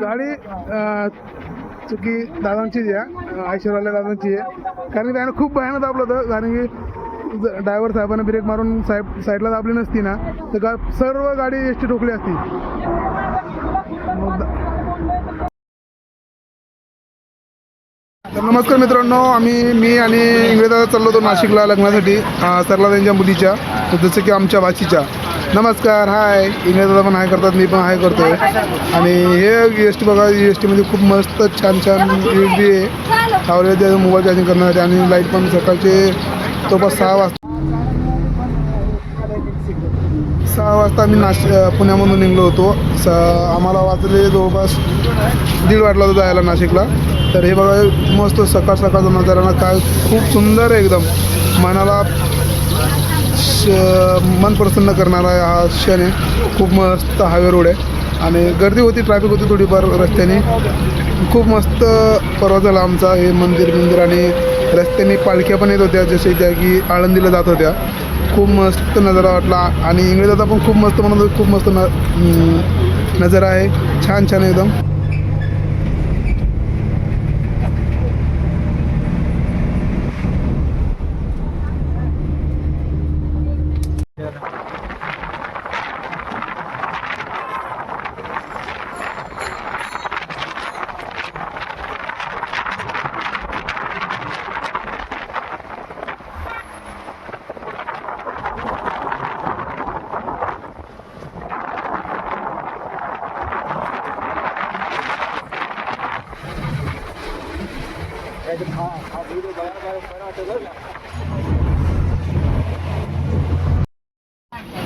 गाडी चुकी दादांचीच आहे. ऐश्वर्याला दादांची आहे. कारण की त्यानं खूप भयानक दाबलं होतं. कारण की ड्रायव्हर साहेबांना ब्रेक मारून साहेब साईडला दाबली नसती ना तर गा सर्व गाडी एस टी ठोकली असती मग दा- तर नमस्कार मित्रांनो आम्ही मी आणि इंग्रजाला चाललो होतो नाशिकला लग्नासाठी सरला त्यांच्या मुलीच्या तर जसं की आमच्या भाचीच्या नमस्कार हाय. इंग्रजादा पण हाय करतात मी पण हाय करतो आणि हे एस टी बघा एस टीमध्ये खूप मस्त छान छान यू बी आहे. लावलेलं मोबाईल चार्जिंग करण्यासाठी आणि लाइट पण सकाळचे जवळपास सहा वाजता. सहा वाजता आम्ही नाश पुण्यामधून निघलो होतो. स आम्हाला वाजले जवळपास दीड वाटला होता जायला नाशिकला. तर हे बघा मस्त सकाळ सकाळचा नजाराना काय खूप सुंदर आहे एकदम. मनाला श- मन प्रसन्न करणारा हा क्षण आहे. खूप मस्त हायवे रोड आहे. आणि गर्दी होती ट्रॅफिक होती थोडीफार रस्त्याने. खूप मस्त परवा झाला आमचा हे मंदिर मंदिर. आणि रस्त्याने पालख्या पण येत होत्या जसे त्या की आळंदीला जात होत्या. खूप मस्त नजारा वाटला. आणि इंग्रजाचा पण खूप मस्त म्हणत होते, खूप मस्त न नजारा आहे. छान छान एकदम.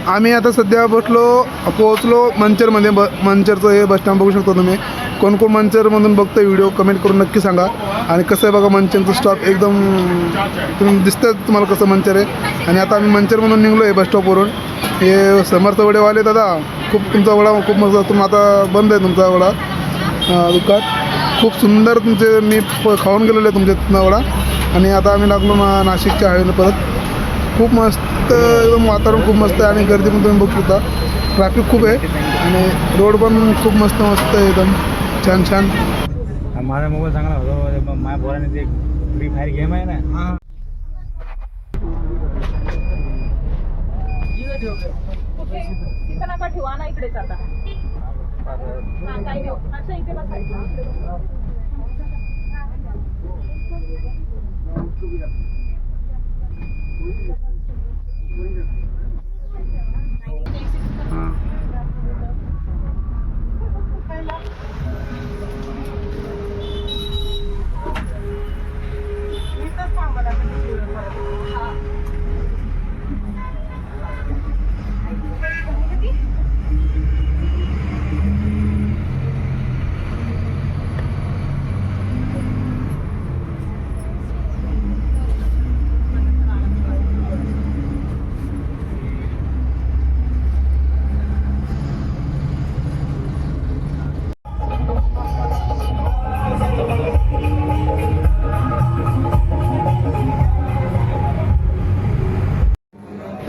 आम्ही आता सध्या बसलो पोहोचलो मंचरमध्ये ब मंचरचं हे बस स्टँड बघू शकतो तुम्ही. कोण कोण मंचरमधून बघतो व्हिडिओ कमेंट करून नक्की सांगा. आणि कसं आहे बघा मंचरचं स्टॉप एकदम तुम्ही दिसतं तुम्हाला कसं मंचर आहे. आणि आता आम्ही मंचरमधून निघलो आहे बस स्टॉपवरून हे समर्थ वडेवाले दादा खूप तुमचा वडा खूप मस्त तुम्ही आता बंद आहे तुमचा वडा. दुकान. खूप सुंदर तुमचे मी प- खाऊन गेलेलो आहे तुमच्या वडा. आणि आता आम्ही लागलो ना नाशिकच्या हायवेनं परत. खूप मस्त. एकदम वातावरण खूप मस्त आहे आणि गर्दी पण तुम्ही बघू शकता ट्रॅफिक खूप आहे आणि रोड पण खूप मस्त मस्त आहे एकदम छान छान माझा मोबाईल चांगला होता माझ्या पोराने ते फ्री फायर गेम आहे ना ठेवा ना इकडेच आता हा, काही नाही. असं इथे बसायचं. Ha.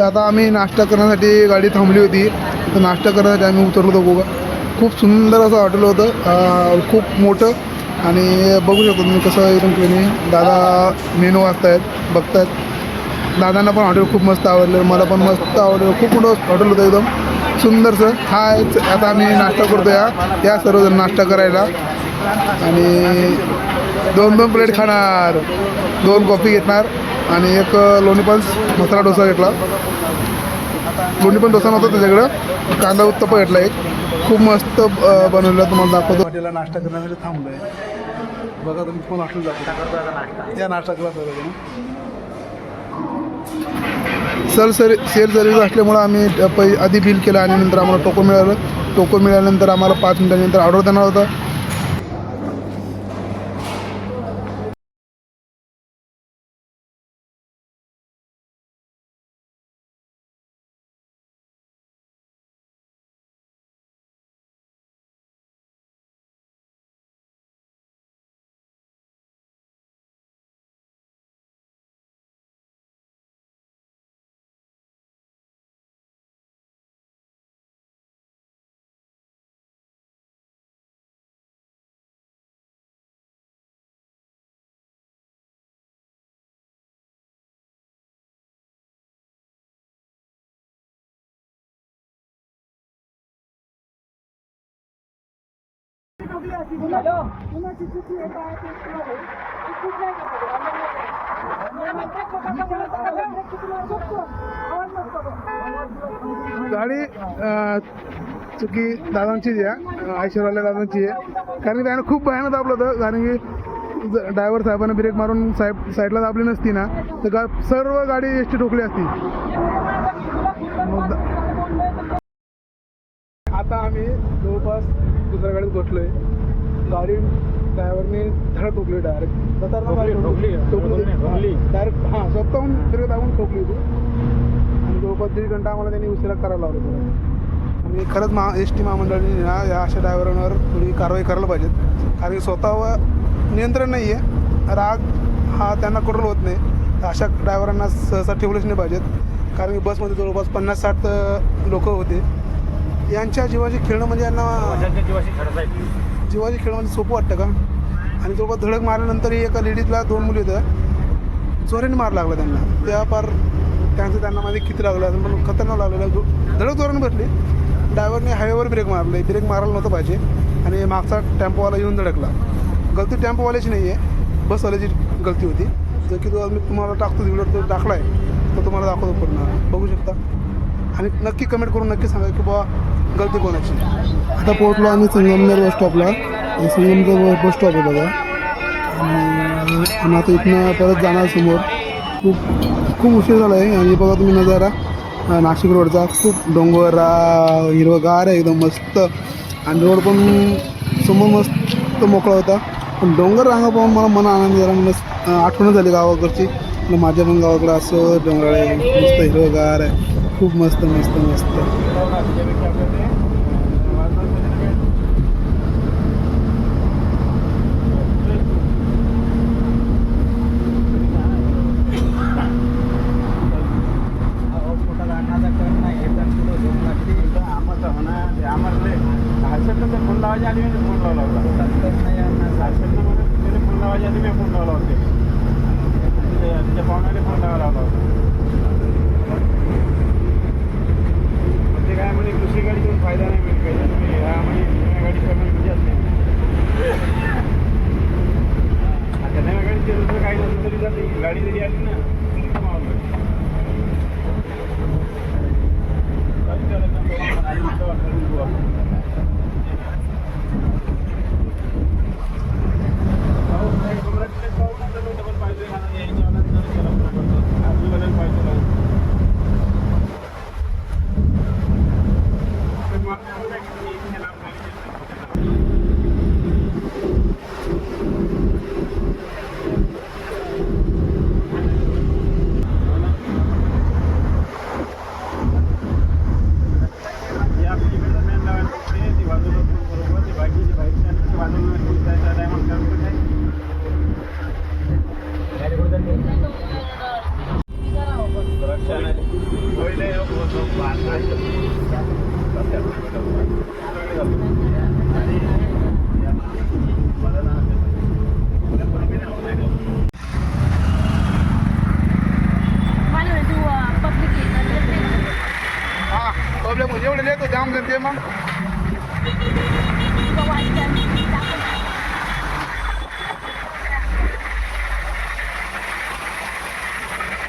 आता आम्ही नाश्ता करण्यासाठी गाडी थांबली होती. तर नाश्ता करण्यासाठी आम्ही उतरलो होतो गोवा खूप सुंदर असं हॉटेल होतं. खूप मोठं. आणि बघू शकतो तुम्ही कसं एकदम क्लिनी दादा मेनू वाचतायत बघतायत. दादांना पण हॉटेल खूप मस्त आवडलं. मला पण मस्त आवडलं. खूप मोठं हॉटेल होतं एकदम. सुंदरसं. हाय आता आम्ही नाश्ता करतो या. या सर्वजण नाश्ता करायला. आणि दोन दोन प्लेट खाणार. दोन कॉफी घेणार आणि एक लोणी पण मसाला डोसा घेतला. लोणी पण डोसा नव्हता त्याच्याकडं. कांदा उत्तप्पा घेतला एक. खूप मस्त अं, बनवलेलं तुम्हाला दाखवतो. हॉटेलला नाश्ता करण्यासाठी थांबलो आहे बघा तुम्ही कोण हॉटेल जातो. या नाश्ता करा सेल सर सेल सर्व्हिस असल्यामुळं आम्ही पै आधी बिल केलं आणि नंतर आम्हाला टोकन मिळालं. टोकन मिळाल्यानंतर आम्हाला पाच मिनिटांनंतर ऑर्डर देणार होता. गाडी चुकी दादांचीच आहे ऐश्वर्याला दादांची आहे. कारण की त्यानं खूप भयानक दाबलं होतं. कारण की ड्रायव्हर साहेबांना ब्रेक मारून साहेब साईडला दाबली नसती ना तर गा सर्व गाडी एस टी ठोकली असती. आता आम्ही जवळपास दुसऱ्या गाडीत बसलोय. गाडी ड्रायव्हरने धडक ठोकली डायरेक्ट ठोकली. डायरेक्ट हां स्वतःहून ब्रेक दाबून ठोकली होती. आणि जवळपास दीड घंटा आम्हाला त्यांनी उशिरा करायला लावलं होतं. आणि खरंच महा एस टी महामंडळाने ना या अशा ड्रायव्हरांवर थोडी कारवाई करायला पाहिजेत. कारण स्वतःवर नियंत्रण नाही आहे राग हा त्यांना कंट्रोल होत नाही. अशा ड्रायव्हरांना सहसा ठेवलेच नाही पाहिजेत. कारण की बसमध्ये जवळपास पन्नास साठ लोक होते. यांच्या जीवाची खेळणं म्हणजे यांना माझ्या जीवाशी खेळत आहे जीवाची खेळ म्हणजे सोपं वाटतं का? आणि जवळपास धडक मारल्यानंतरही एका लेडीजला दोन मुली होत्या. जोराने मार लागला त्यांना. त्या पार त्यांचं त्यांना मध्ये किती लागलं? असेल पण खतरनाक लागलेलं जो- धडक जोराने बसली. ड्रायव्हरने हायवेवर ब्रेक मारले. ब्रेक मारायला नव्हतं पाहिजे. आणि मागचा टेम्पोवाला येऊन धडकला. गलती टेम्पोवाल्याची नाही आहे बसवाल्याची गलती होती. जर की तो मी तुम्हाला टाकतो व्हिडिओ तो टाकला आहे तो तुम्हाला दाखवतो पूर्ण बघू शकता. आणि नक्की कमेंट करून नक्की सांगा की बुवा गलती कोणाची? आता पोहोचलो आम्ही संगमनेर बस स्टॉपला संगमनेर बस स्टॉप आहे बघा. आणि आता इथनं परत जाणार समोर. खूप खूप उशीर झाला आहे. आणि बघा तुम्ही नजारा. नाशिक रोडचा खूप डोंगर हिरवगार आहे एकदम मस्त. आणि रोड पण समोर मस्त मोकळा होता. पण डोंगर रांगा पाहून मला मन आनंद झाला. मस्त आठवण झाली गावाकडची. माझ्या पण गावाकडं असं डोंगराळ आहे मस्त हिरवगार आहे. खूप मस्त मस्त मस्त. फोन लावायच्या आधी मी फोन लावला होता फोन लावायच्या आधी मी फोन लावला होते तिच्या पाहुण्याने फोन लावायला लावला होता ते दुसरी गाडी देऊन फायदा नाही मिळत काही. तुम्ही ह्या म्हणजे जुन्या गाडी म्हणे म्हणजे असते आता नव्या गाडीची दुसरं काही नसलं तरी जाते. गाडी जरी आली ना तरी कमावलं गाडी चालवताना आणि इथं वाटलं बघू आपण. पाऊस नाही, डोंगराचे पाऊस नाही, तर डबल पाहिजे मला यायच्या वेळेला जरा गेला पाहिजे. आजू बदल पाहिजे मला. पण मग आपण काय केलं, इथे लांब गाडी ही आपली इकडं main लावायला लागते, ती बाजूला बरोबर, ती बाकीची बाईकची आणि ती बाजूला त्या टायमात करतो काय हां प्रॉब्लेम एवढे लेट होते आमचं ते मग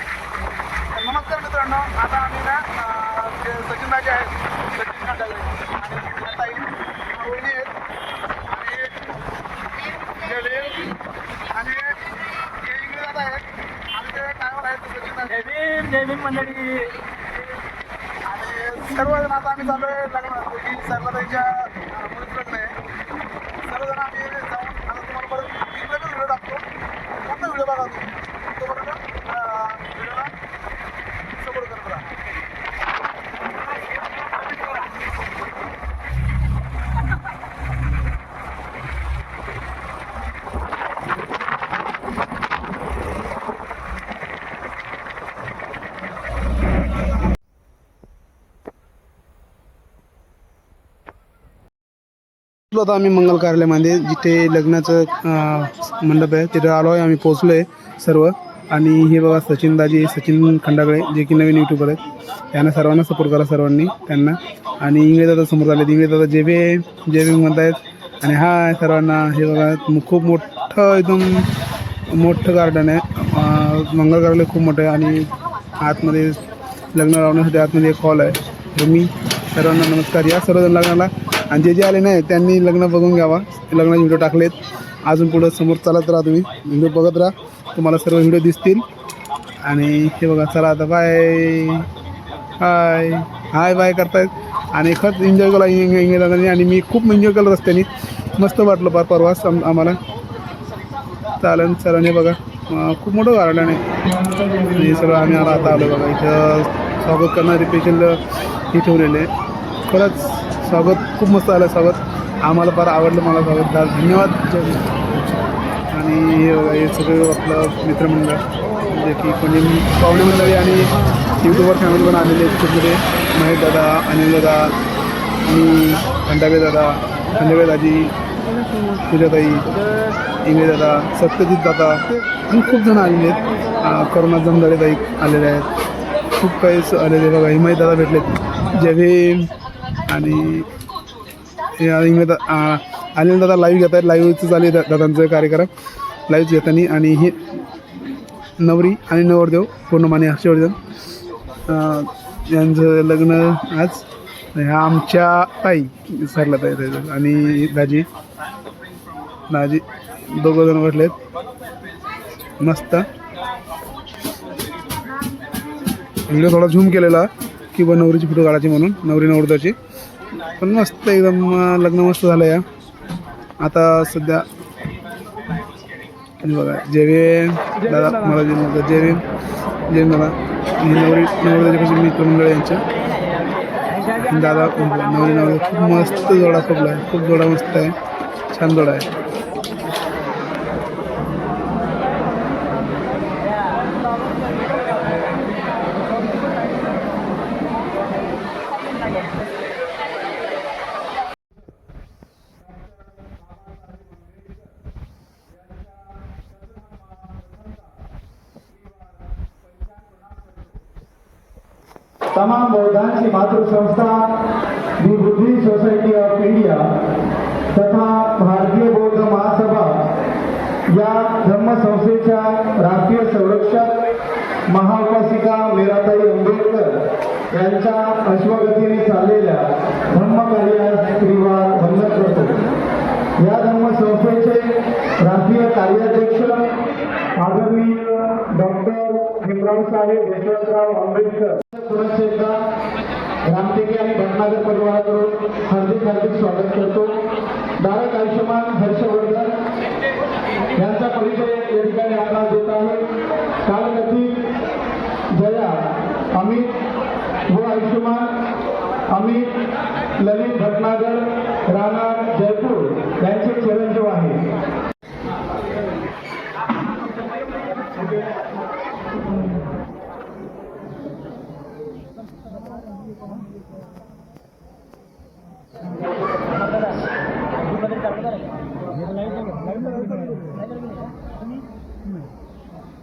नमस्कार मित्रांनो आता आम्ही ना अं, ते सचिन दाजी आहेत सचिन खंडागळे आणि ताई वहिनी आहेत आणि जलील आणि हे इंग्रज दादा आहेत आणि ते ड्रायव्हर आहेत ते सचिन दाजी जय भीम जय भीम मंडळी आणि सर्वजण आता आम्ही चालू आहे लग्न की सर्वताईच्या मुलीचं लग्न आहे सर्वजण आम्ही जाऊन आता तुम्हाला परत इकडे पण व्हिडिओ टाकतो कोणता व्हिडिओ बघा तुम्ही तोपर्यंत व्हिडिओला सपोर्ट करत राहा पोचलो आता आम्ही मंगल कार्यालयामध्ये जिथे लग्नाचं मंडप आहे. तिथे आलो आहे आम्ही पोचलो आहे सर्व. आणि हे बघा सचिन दाजी सचिन खंडागळे जे की नवीन यूट्यूबर आहेत. त्यांना सर्वांना सपोर्ट करा सर्वांनी त्यांना. आणि इंग्रज समोर आले इंग्रज दादा जे बी जे बी म्हणतायत आणि हाय सर्वांना हे बघा खूप मोठं एकदम मोठं गार्डन आहे. मंगल कार्यालय खूप मोठं आहे. आणि आतमध्ये लग्न लावण्यासाठी आतमध्ये एक हॉल आहे. तर मी सर्वांना नमस्कार. या सर्वजण लग्नाला आणि जे जे आले नाही त्यांनी लग्न बघून घ्यावा. लग्नाचे व्हिडिओ टाकलेत. अजून पुढं समोर चालत राहा तुम्ही. व्हिडिओ बघत राहा. तुम्हाला सर्व व्हिडिओ दिसतील. आणि हे बघा चला आता बाय हाय हाय बाय करतायत. आणि खरंच एन्जॉय केला इंग्लंडने आणि मी खूप एन्जॉय केलं रस्त्याने. मस्त वाटलं पार परवास आम्हाला. चालन चालन हे बघा. खूप मोठं गार्डन आहे हे सगळं आम्ही आता आलो बघा इथं. स्वागत करणारे पेशंट हे ठेवलेले. आहे खरंच स्वागत खूप मस्त आलं स्वागत. आम्हाला फार आवडलं मला स्वागत. झालं धन्यवाद. आणि हे हे सगळं आपलं मित्रमंडळ जे की कोणी पाहुणे मंडळी आणि युट्यूबर फॅमिली पण आलेले आहेत खूपमध्ये महेश दादा अनिल दादा मी खंडाबे दादा खंडाबे दाजी पूजाताई इंगे दादा सत्यजित दादा आणि खूप जण आलेले आहेत. अं, करुणा जमदाडे ताई आलेले आहेत. खूप काही आलेले बघा हिमाई दादा भेटलेत. जय भीम. आणि हे दादा लाईव्ह घेत आहेत. लाईव्हचं चालू आहे दादांचं कार्यक्रम. लाईव्ह घेताना आणि हे नवरी आणि नवरदेव पूर्णमाने हर्षवर्धन. यांचं लग्न आज ह्या आमच्या ताई सरला ताई ताई आणि दाजी दाजी दोघं जण बसलेत. मस्त. व्हिडिओ थोडा झूम केलेला. की बा नवरीची फोटो काढायची म्हणून नवरी नवरदेवाची. पण मस्त एकदम लग्न मस्त झालं या. आता सध्या बघा जेवेन दादा मला जे म्हणतात जेवेन दादा नवरी नवरी नवरदेवाची मित्रमंडळ यांच्या. दादा नवरी नवरी खूप मस्त जोडा खपला आहे खूप जोडा मस्त आहे छान जोडा आहे. संस्था दी बुद्धी सोसायटी ऑफ इंडिया तथा भारतीय बौद्ध महासभा या धर्मसंस्थेच्या राष्ट्रीय संरक्षक महाउपासिका मेराताई आंबेडकर यांच्या अश्वगतीने चाललेल्या धर्मकार्यास श्रीवार वंदन करतो. या धर्मसंस्थेचे राष्ट्रीय कार्याध्यक्ष आदरणीय डॉक्टर भीमराव साहेब यशवंतराव आंबेडकर सुरक्षेचा भटनागर परिवाराकडून हार्दिक हार्दिक स्वागत करतो. दारक आयुष्यमान हर्षवर्धन यांचा परिचय या ठिकाणी आपणास देत आहे कालगती जया अमित व आयुष्यमान अमित ललित भटनागर राणा जयपूर यांचे चिरंजीव आहे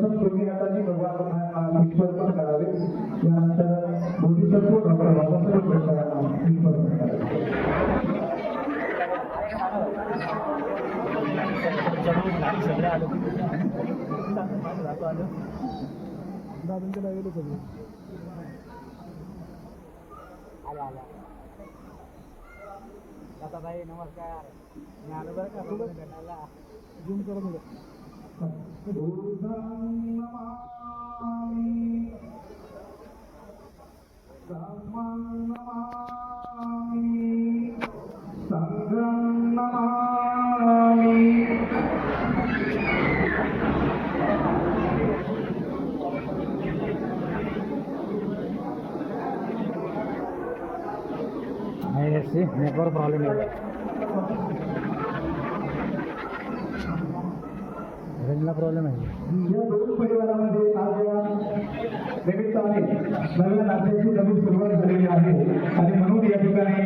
सर्वप्रथम तुम्ही हाताची भगवान पुष्पर्पण करावे यानंतर बोधिसत्व डॉक्टर बाबासाहेब आंबेडकरांना पुष्पर्पण करावे. बुद्धं नमामि रामं नमामि सङ्गं नमामि नेटवर्क प्रॉब्लेम आहे रेंजला प्रॉब्लेम आहे. या दोन परिवारामध्ये आज या निमित्ताने नव्या नात्याची नवीन सुरुवात झालेली आहे. आणि म्हणून या ठिकाणी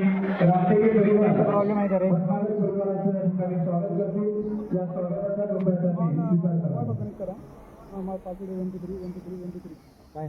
राष्ट्रीय परिवार प्रॉब्लेम आहे का रे? भटनागर परिवाराचं या ठिकाणी स्वागत करतील या स्वागताचा कृपयासाठी स्वीकार करा. काय?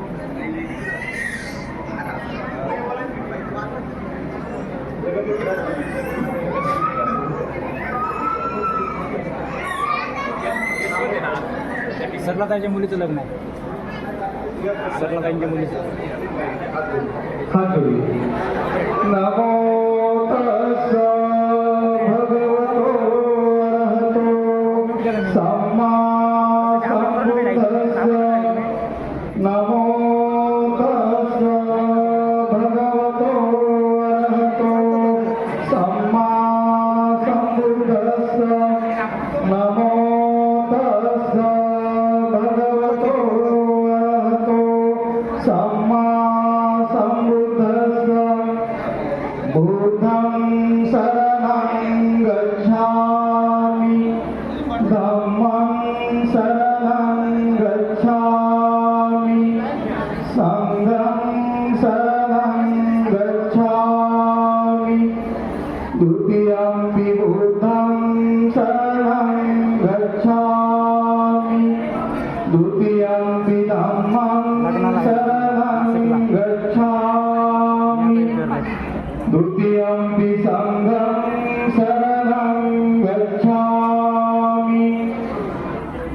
सरला त्याच्या मुलीचं लग्न आहे. सरला त्यांच्या मुलीचं नमो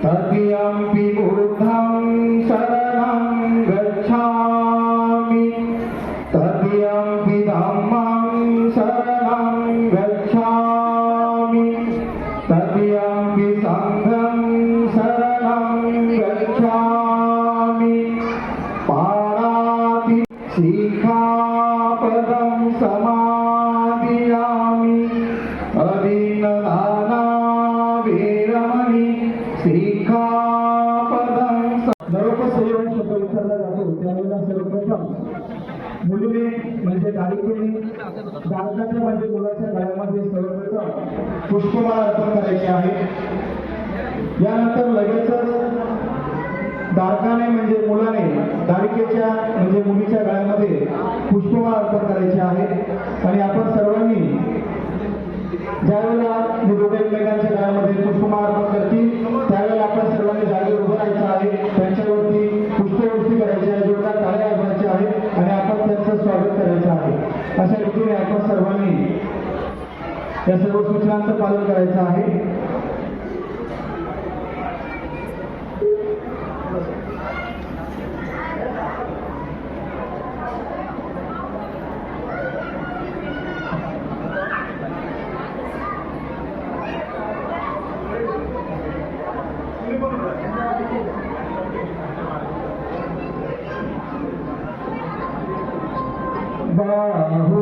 तृतीयम्पि बुद्धं बालिकेच्या म्हणजे मुलीच्या गळ्यामध्ये पुष्पमाळ अर्पण करायची आहे. आणि आपण सर्वांनी ज्यावेळेला हे एकमेकांच्या गळ्यामध्ये पुष्पमाळ अर्पण करतील त्यावेळेला आपण सर्वांनी जागेवर उभं राहायचं आहे. त्यांच्यावरती पुष्पवृष्टी करायची आहे जोरदार टाळ्या वाजवायच्या आहे आणि आपण त्यांचं स्वागत करायचं आहे. अशा रीतीने आपण सर्वांनी या सर्व सूचनांचं पालन करायचं आहे. الله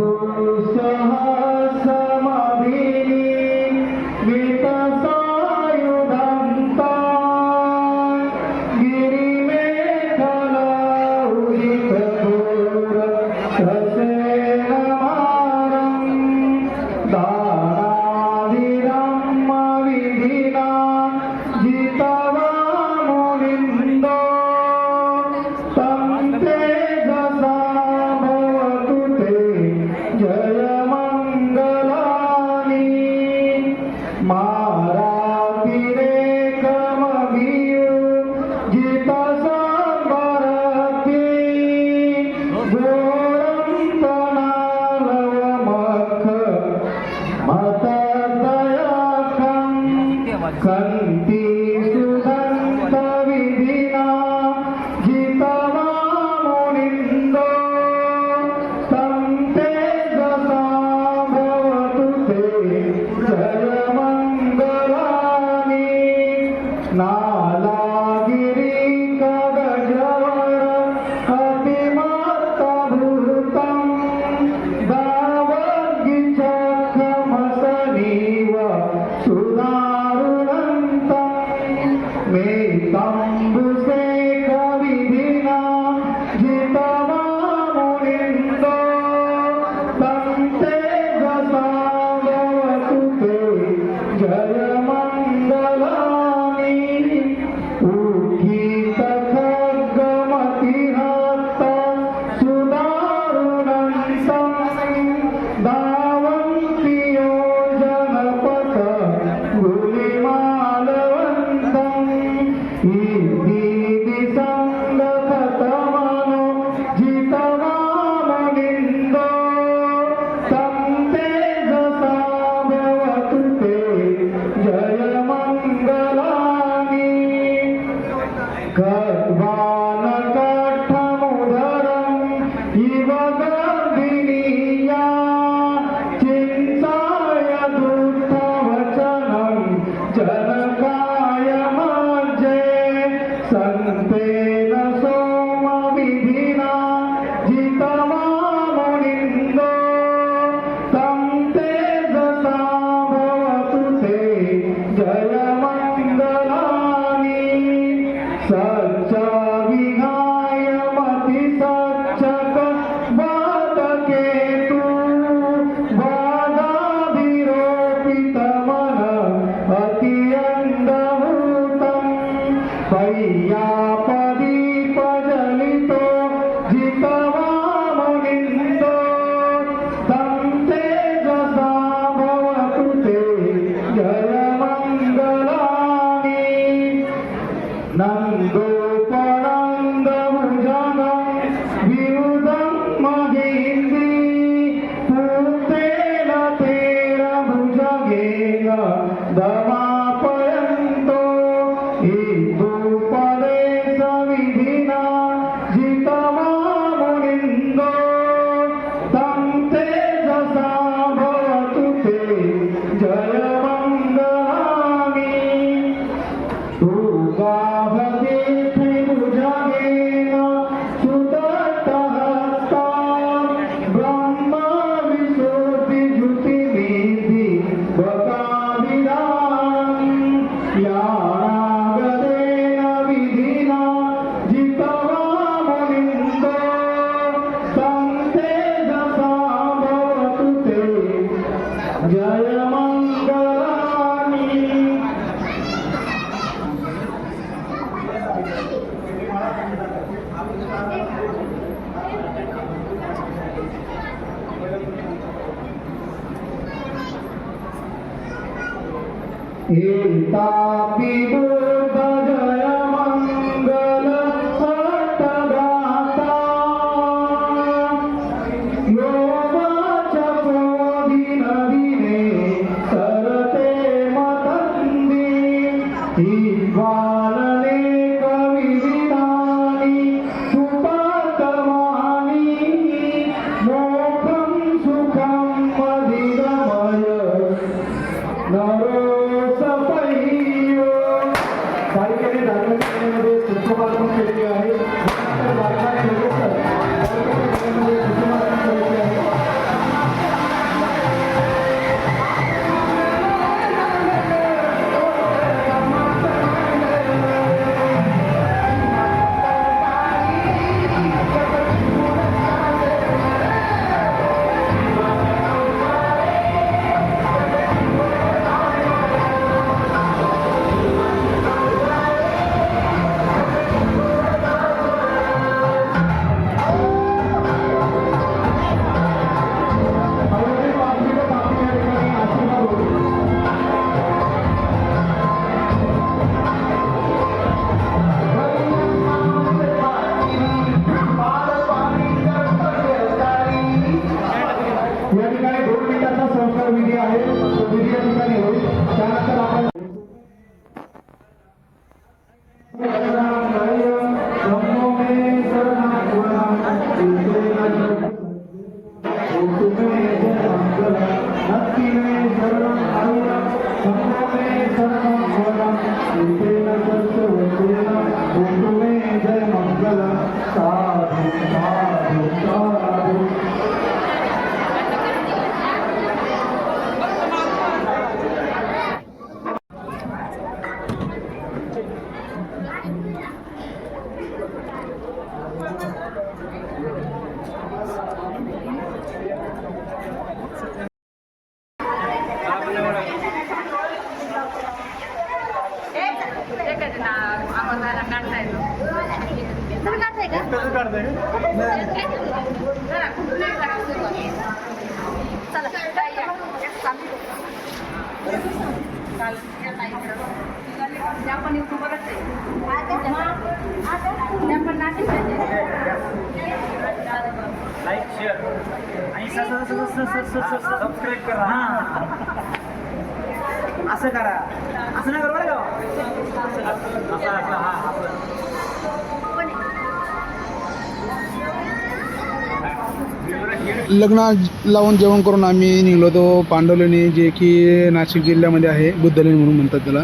लग्न लावून जेवण करून आम्ही निघलो होतो पांडवलेणी जे की नाशिक जिल्ह्यामध्ये आहे बुद्धलेणी म्हणून म्हणतात त्याला.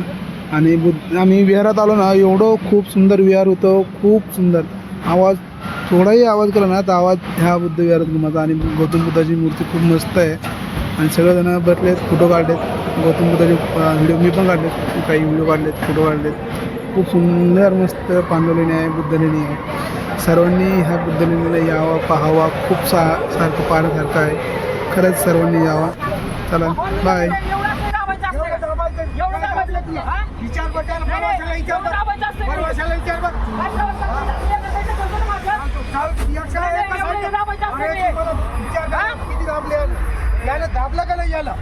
आणि बुद्ध आम्ही विहारात आलो ना एवढं खूप सुंदर विहार होतं खूप सुंदर. आवाज थोडाही आवाज केला ना तर आवाज ह्या बुद्ध विहारात माझा आणि गौतम बुद्धाची मूर्ती खूप मस्त आहे. आणि सगळेजण बसलेत फोटो काढलेत. गौतम बुद्धाचे व्हिडिओ मी पण काढलेत काही व्हिडिओ काढलेत फोटो काढलेत. खूप सुंदर मस्त पांडवलेणी आहे बुद्धलेणी आहे. सर्वांनी ह्या बुद्धलेणीला यावं पाहावा खूप सा सारखं पाहण्यासारखं आहे खरंच सर्वांनी यावा. चला बाय विचार विचार किती याला दाबला का नाही याला